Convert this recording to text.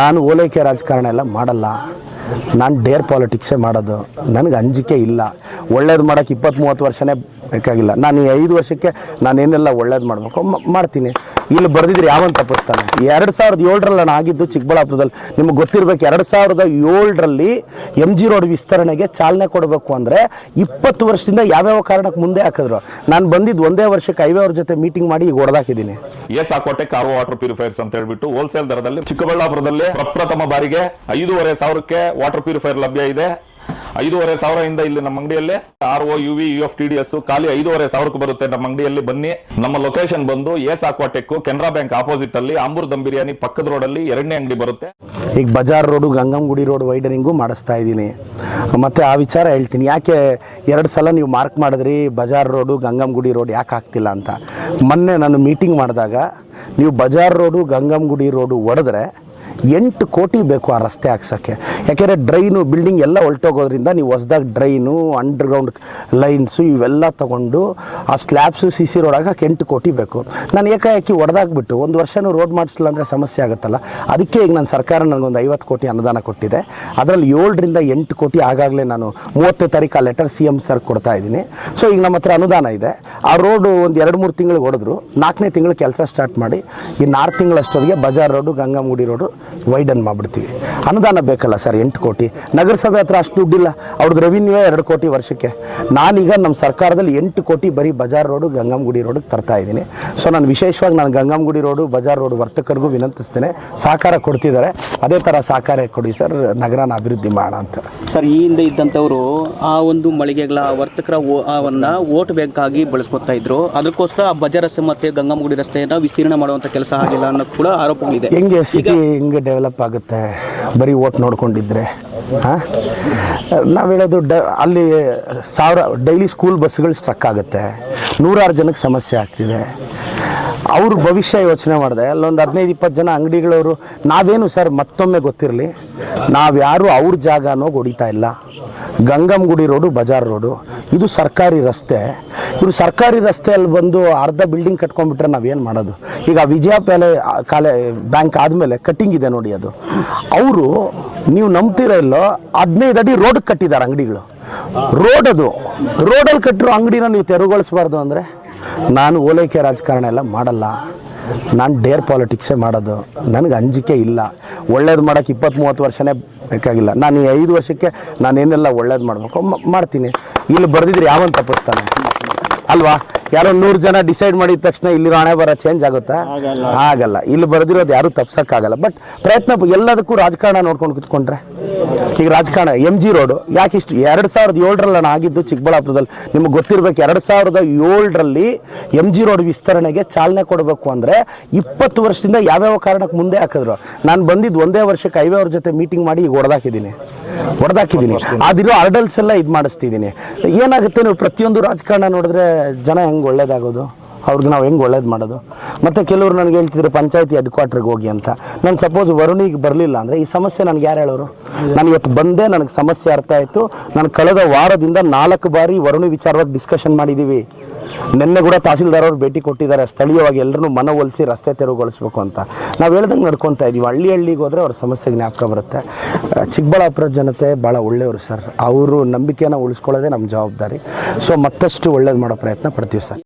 ನಾನು ಓಲೈಕೆ ರಾಜಕಾರಣ ಎಲ್ಲ ಮಾಡಲ್ಲ. ನಾನು ಡೇರ್ ಪಾಲಿಟಿಕ್ಸೇ ಮಾಡೋದು. ನನಗೆ ಅಂಜಿಕೆ ಇಲ್ಲ. ಒಳ್ಳೇದು ಮಾಡೋಕ್ಕೆ ಇಪ್ಪತ್ತು ಮೂವತ್ತು ವರ್ಷನೇ ಬೇಕಾಗಿಲ್ಲ. ನಾನು ಈ ಐದು ವರ್ಷಕ್ಕೆ ನಾನೇನೆಲ್ಲ ಒಳ್ಳೇದು ಮಾಡಬೇಕು ಮಾಡ್ತೀನಿ. ಇಲ್ಲಿ ಬರೆದಿದ್ರೆ ಯಾವನ್ ತಪ್ಪಿಸ್ತಾನೆ? ಎರಡು ಸಾವಿರದ ಏಳರಲ್ಲಿ ನಾನು ಆಗಿದ್ದು ಚಿಕ್ಕಬಳ್ಳಾಪುರದಲ್ಲಿ. ನಿಮಗೆ ಗೊತ್ತಿರಬೇಕು, ಎರಡು ಸಾವಿರದ ಏಳರಲ್ಲಿ ಎಂ ಜಿ ರೋಡ್ ವಿಸ್ತರಣೆಗೆ ಚಾಲನೆ ಕೊಡಬೇಕು ಅಂದರೆ ಇಪ್ಪತ್ತು ವರ್ಷದಿಂದ ಯಾವ್ಯಾವ ಕಾರಣಕ್ಕೆ ಮುಂದೆ ಹಾಕಿದ್ರು? ನಾನು ಬಂದಿದ್ದು ಒಂದೇ ವರ್ಷಕ್ಕೆ ಐವೇ ಅವ್ರ ಜೊತೆ ಮೀಟಿಂಗ್ ಮಾಡಿ ಈಗ ಹೊಡೆದಾಕಿದ್ದೀನಿ S Aquatech car water purifiers ಅಂತ ಹೇಳ್ಬಿಟ್ಟು ಹೋಲ್ಸೇಲ್ ದರದಲ್ಲಿ ಚಿಕ್ಕಬಳ್ಳಾಪುರದಲ್ಲಿ ಪ್ರಪ್ರಥಮ ಬಾರಿಗೆ ಐದೂವರೆ ಸಾವಿರಕ್ಕೆ ವಾಟರ್ ಪ್ಯೂರಿಫೈರ್ ಲಭ್ಯ ಇದೆ. ಐದೂವರೆ ಸಾವಿರದಿಂದ ಇಲ್ಲಿ ನಮ್ಮ ಅಂಗಡಿಯಲ್ಲಿ. R O U V U F T D S ಖಾಲಿ ಐದೂವರೆ ಸಾವಿರಕ್ಕೆ ಬರುತ್ತೆ ನಮ್ಮ ಅಂಗಡಿಯಲ್ಲಿ. ಬನ್ನಿ. ನಮ್ಮ ಲೊಕೇಶನ್ ಬಂದು S Aquatech Canara bank opposite ಅಲ್ಲಿ ಆಂಬೂರ್ ದಮ್ ಬಿರಿಯಾನಿ ಪಕ್ಕದ ರೋಡ್ ಅಲ್ಲಿ ಎರಡನೇ ಅಂಗಡಿ ಬರುತ್ತೆ. ಈಗ Bazar road, Gangammagudi road widening ಮಾಡಿಸ್ತಾ ಇದ್ದೀನಿ. ಮತ್ತೆ ಆ ವಿಚಾರ ಹೇಳ್ತೀನಿ. ಯಾಕೆ ಎರಡು ಸಲ ನೀವು ಮಾರ್ಕ್ ಮಾಡಿದ್ರಿ ಬಜಾರ್ ರೋಡು, ಗಂಗಂಗುಡಿ ರೋಡ್ ಯಾಕೆ ಆಗ್ತಿಲ್ಲ ಅಂತ. ಮೊನ್ನೆ ನಾನು ಮೀಟಿಂಗ್ ಮಾಡಿದಾಗ ನೀವು ಬಜಾರ್ ರೋಡು, ಗಂಗಂಗುಡಿ ರೋಡು ಹೊಡೆದ್ರೆ ಎಂಟು ಕೋಟಿ ಬೇಕು ಆ ರಸ್ತೆ ಹಾಕ್ಸೋಕ್ಕೆ. ಯಾಕೆಂದರೆ ಡ್ರೈನು ಬಿಲ್ಡಿಂಗ್ ಎಲ್ಲ ಹೊಲ್ಟೋಗೋದ್ರಿಂದ ನೀವು ಹೊಸ್ದಾಗಿ ಡ್ರೈನು ಅಂಡರ್ಗ್ರೌಂಡ್ ಲೈನ್ಸು ಇವೆಲ್ಲ ತೊಗೊಂಡು ಆ ಸ್ಲ್ಯಾಬ್ಸು ಸಿ ಸಿ ರೋಡ್ ಎಂಟು ಕೋಟಿ ಬೇಕು. ನಾನು ಏಕಾಏಕಿ ಹೊಡೆದಾಗ್ಬಿಟ್ಟು ಒಂದು ವರ್ಷನೂ ರೋಡ್ ಮಾಡಿಸಿಲ್ಲ ಅಂದರೆ ಸಮಸ್ಯೆ ಆಗುತ್ತಲ್ಲ? ಅದಕ್ಕೆ ಈಗ ನಾನು ಸರ್ಕಾರ ನನಗೊಂದು ಐವತ್ತು ಕೋಟಿ ಅನುದಾನ ಕೊಟ್ಟಿದೆ. ಅದರಲ್ಲಿ ಏಳರಿಂದ ಎಂಟು ಕೋಟಿ ಆಗಾಗಲೇ ನಾನು ಮೂವತ್ತನೇ ತಾರೀಕು ಆ ಲೆಟರ್ ಸಿ ಎಂ ಸರ್ ಕೊಡ್ತಾ ಇದ್ದೀನಿ. ಸೊ ಈಗ ನಮ್ಮ ಹತ್ರ ಅನುದಾನ ಇದೆ. ಆ ರೋಡು ಒಂದು ಎರಡು ಮೂರು ತಿಂಗಳು ಹೊಡೆದ್ರು. ನಾಲ್ಕನೇ ತಿಂಗಳು ಕೆಲಸ ಸ್ಟಾರ್ಟ್ ಮಾಡಿ. ಇನ್ನು ಆರು ತಿಂಗಳಷ್ಟೊತ್ತಿಗೆ Bazar road Gangamudi road widen ಮಾಡಿಬಿಡ್ತೀವಿ. ಅನುದಾನ ಬೇಕಲ್ಲ ಸರ್ ಎಂಟು ಕೋಟಿ. ನಗರಸಭೆ ಹತ್ರ ಅಷ್ಟು ದುಡ್ಡಿಲ್ಲ. ಅವ್ರದ್ದು ರೆವಿನ್ಯೂ ಎರಡು ಕೋಟಿ ವರ್ಷಕ್ಕೆ. ನಾನೀಗ ನಮ್ಮ ಸರ್ಕಾರದಲ್ಲಿ ಎಂಟು ಕೋಟಿ ಬರೀ ಬಜಾರ್ ರೋಡು ಗಂಗಮ್ಮಗುಡಿ ರೋಡಿಗೆ ತರ್ತಾ ಇದ್ದೀನಿ. ಸೊ ನಾನು ವಿಶೇಷವಾಗಿ ನಾನು ಗಂಗಮ್ಮಗುಡಿ ರೋಡು ಬಜಾರ್ ರೋಡು ವರ್ತಕರಿಗೂ ವಿನಂತಿಸ್ತೇನೆ. ಸಹಕಾರ ಕೊಡ್ತಿದ್ದಾರೆ. ಅದೇ ಥರ ಸಹಕಾರ ಕೊಡಿ ಸರ್ ನಗರನ ಅಭಿವೃದ್ಧಿ ಮಾಡ ಅಂತ. ಸರ್ ಈ ಹಿಂದೆ ಇದ್ದಂಥವರು ಆ ಒಂದು ಮಳಿಗೆಗಳ ವರ್ತಕರ ಓ- ಓಟ್ ವೋಟ್ ಬ್ಯಾಂಕ್ ಆಗಿ ಬಳಸ್ಕೊತಾ ಇದ್ರು. ಅದಕ್ಕೋಸ್ಕರ ಆ ಬಜಾರ್ ರಸ್ತೆ ಮತ್ತೆ ಗಂಗಮ್ಮಗುಡಿ ರಸ್ತೆಯನ್ನು ವಿಸ್ತೀರ್ಣ ಮಾಡುವಂಥ ಕೆಲಸ ಆಗಿಲ್ಲ ಅನ್ನೋ ಕೂಡ ಆರೋಪಗಳಿದೆ. ಹೆಂಗೆ ಸಿಟಿ ಹೆಂಗೆ ಡೆವಲಪ್ ಆಗುತ್ತೆ. ಬರೀ ಓಟ್ ನೋಡ್ಕೊಂಡಿದ್ರೆ. ಹಾಂ? ನಾವು ಹೇಳೋದು ಡ, ಅಲ್ಲಿ ಸಾವಿರ ಡೈಲಿ ಸ್ಕೂಲ್ ಬಸ್ಗಳು ಸ್ಟ್ರಕ್ ಆಗುತ್ತೆ. ನೂರಾರು ಜನಕ್ಕೆ ಸಮಸ್ಯೆ ಆಗ್ತಿದೆ. ಅವ್ರ ಭವಿಷ್ಯ ಯೋಚನೆ ಮಾಡಿದೆ, ಅಲ್ಲೊಂದು ಹದಿನೈದು ಇಪ್ಪತ್ತು ಜನ ಅಂಗಡಿಗಳವರು, ನಾವೇನು ಸರ್ ಮತ್ತೊಮ್ಮೆ ಗೊತ್ತಿರಲಿ ನಾವ್ಯಾರು ಅವ್ರ ಜಾಗನೋ ಹೊಡಿತಾ ಇಲ್ಲ. Gangangudi road, Bazaar road. ಇದು ಸರ್ಕಾರಿ ರಸ್ತೆ. ಇವರು ಸರ್ಕಾರಿ ರಸ್ತೆಯಲ್ಲಿ ಬಂದು ಅರ್ಧ ಬಿಲ್ಡಿಂಗ್ ಕಟ್ಕೊಂಡ್ಬಿಟ್ರೆ ನಾವೇನು ಮಾಡೋದು? ಈಗ ವಿಜಯ ಪ್ಯಾಲೆ ಕಾಲೇ ಬ್ಯಾಂಕ್ ಆದಮೇಲೆ ಕಟ್ಟಿಂಗ್ ಇದೆ ನೋಡಿ ಅದು. ಅವರು, ನೀವು ನಂಬ್ತಿರೋ ಇಲ್ಲೋ, ಹದಿನೈದು ಅಡಿ ರೋಡ್ ಕಟ್ಟಿದ್ದಾರೆ ಅಂಗಡಿಗಳು. ರೋಡ್ ಅದು. ರೋಡಲ್ಲಿ ಕಟ್ಟಿರೋ ಅಂಗಡಿನ ನೀವು ತೆರವುಗೊಳಿಸ್ಬಾರ್ದು ಅಂದರೆ, ನಾನು ಓಲೈಕೆ ರಾಜಕಾರಣ ಎಲ್ಲ ಮಾಡಲ್ಲ. ನಾನು ಡೇರ್ ಪಾಲಿಟಿಕ್ಸೇ ಮಾಡೋದು. ನನಗೆ ಅಂಜಿಕೆ ಇಲ್ಲ. ಒಳ್ಳೇದು ಮಾಡೋಕ್ಕೆ ಇಪ್ಪತ್ತು ಮೂವತ್ತು ವರ್ಷನೇ ಬೇಕಾಗಿಲ್ಲ. ನಾನು ಈ ಐದು ವರ್ಷಕ್ಕೆ ನಾನೇನೆಲ್ಲ ಒಳ್ಳೇದು ಮಾಡಬೇಕು. ಮಾಡ್ತೀನಿ. ಇಲ್ಲಿ ಬರೆದಿದ್ರೆ ಯಾವನ್ ತಪ್ಪಿಸ್ತಾನೆ? ಅಲ್ವಾ? ಯಾರೋ ನೂರು ಜನ ಡಿಸೈಡ್ ಮಾಡಿದ ತಕ್ಷಣ ಇಲ್ಲಿ ಹಣೆ ಬರ ಚೇಂಜ್ ಆಗುತ್ತಾ? ಆಗಲ್ಲ ಇಲ್ಲಿ ಬರೆದಿರೋದು ಯಾರು ತಪ್ಸಕ್ಕಾಗಲ್ಲ. ಬಟ್ ಪ್ರಯತ್ನ ಎಲ್ಲದಕ್ಕೂ ರಾಜಕಾರಣ ನೋಡ್ಕೊಂಡು ಕುತ್ಕೊಂಡ್ರೆ? ಈಗ ರಾಜಕಾರಣ ಎಂ ಜಿ ರೋಡು ಯಾಕೆ ಇಷ್ಟು ಎರಡು ಸಾವಿರದ ಏಳರಲ್ಲಿ ನಾನು ಆಗಿದ್ದು ಚಿಕ್ಕಬಳ್ಳಾಪುರದಲ್ಲಿ. ನಿಮಗೆ ಗೊತ್ತಿರಬೇಕು ಎರಡು ಸಾವಿರದ ಏಳರಲ್ಲಿ ಎಂ ಜಿ ರೋಡ್ ವಿಸ್ತರಣೆಗೆ ಚಾಲನೆ ಕೊಡಬೇಕು ಅಂದರೆ ಇಪ್ಪತ್ತು ವರ್ಷದಿಂದ ಯಾವ್ಯಾವ ಕಾರಣಕ್ಕೆ ಮುಂದೆ ಹಾಕಿದ್ರು? ನಾನು ಬಂದಿದ್ದು ಒಂದೇ ವರ್ಷಕ್ಕೆ ಐವೇ ಅವ್ರ ಜೊತೆ ಮೀಟಿಂಗ್ ಮಾಡಿ ಈಗ ಹೊಡೆದಾಕಿದ್ದೀನಿ. ಹೊಡೆದಾಕಿದ್ದೀನಿ. ಅದಿರೋ ಆರ್ಡಲ್ಸ್ ಎಲ್ಲ ಇದು ಮಾಡಿಸ್ತಿದ್ದೀನಿ. ಏನಾಗುತ್ತೆ ನೀವು ಪ್ರತಿಯೊಂದು ರಾಜಕಾರಣ ನೋಡಿದ್ರೆ ಜನ ಹೆಂಗೆ ಒಳ್ಳೇದಾಗೋದು? ಅವ್ರಿಗೆ ನಾವು ಹೆಂಗೆ ಒಳ್ಳೇದು ಮಾಡೋದು? ಮತ್ತು ಕೆಲವರು ನನಗೆ ಹೇಳ್ತಿದ್ರು, ಪಂಚಾಯತಿ ಹೆಡ್ ಕ್ವಾರ್ಟ್ರಿಗೆ ಹೋಗಿ ಅಂತ. ನಾನು ಸಪೋಸ್ ವರುಣಿಗೆ ಬರಲಿಲ್ಲ ಅಂದರೆ ಈ ಸಮಸ್ಯೆ ನನಗೆ ಯಾರು ಹೇಳೋರು? ನಾನು ಇವತ್ತು ಬಂದೆ ನನಗೆ ಸಮಸ್ಯೆ ಅರ್ಥ ಆಯಿತು. ನಾನು ಕಳೆದ ವಾರದಿಂದ ನಾಲ್ಕು ಬಾರಿ ವರುಣಿ ವಿಚಾರವಾಗಿ ಡಿಸ್ಕಷನ್ ಮಾಡಿದ್ದೀವಿ ನಿನ್ನೆ ಕೂಡ ತಹಸೀಲ್ದಾರ್ ಅವರು ಭೇಟಿ ಕೊಟ್ಟಿದ್ದಾರೆ. ಸ್ಥಳೀಯವಾಗಿ ಎಲ್ಲರನ್ನೂ ಮನವೊಲಿಸಿ ರಸ್ತೆ ತೆರವುಗೊಳಿಸ್ಬೇಕು ಅಂತ. ನಾವು ಹೇಳ್ದಂಗೆ ನಡ್ಕೊತಾ ಇದ್ದೀವಿ ಹಳ್ಳಿ ಹಳ್ಳಿಗೆ ಹೋದರೆ ಅವ್ರ ಸಮಸ್ಯೆ ಜ್ಞಾಪಕ ಬರುತ್ತೆ. ಚಿಕ್ಕಬಳ್ಳಾಪುರ ಜನತೆ ಭಾಳ ಒಳ್ಳೆಯವರು ಸರ್. ಅವರು ನಂಬಿಕೆಯನ್ನು ಉಳಿಸ್ಕೊಳ್ಳೋದೇ ನಮ್ಮ ಜವಾಬ್ದಾರಿ. ಸೊ ಮತ್ತಷ್ಟು ಒಳ್ಳೇದು ಮಾಡೋ ಪ್ರಯತ್ನ ಪಡ್ತೀವಿ ಸರ್.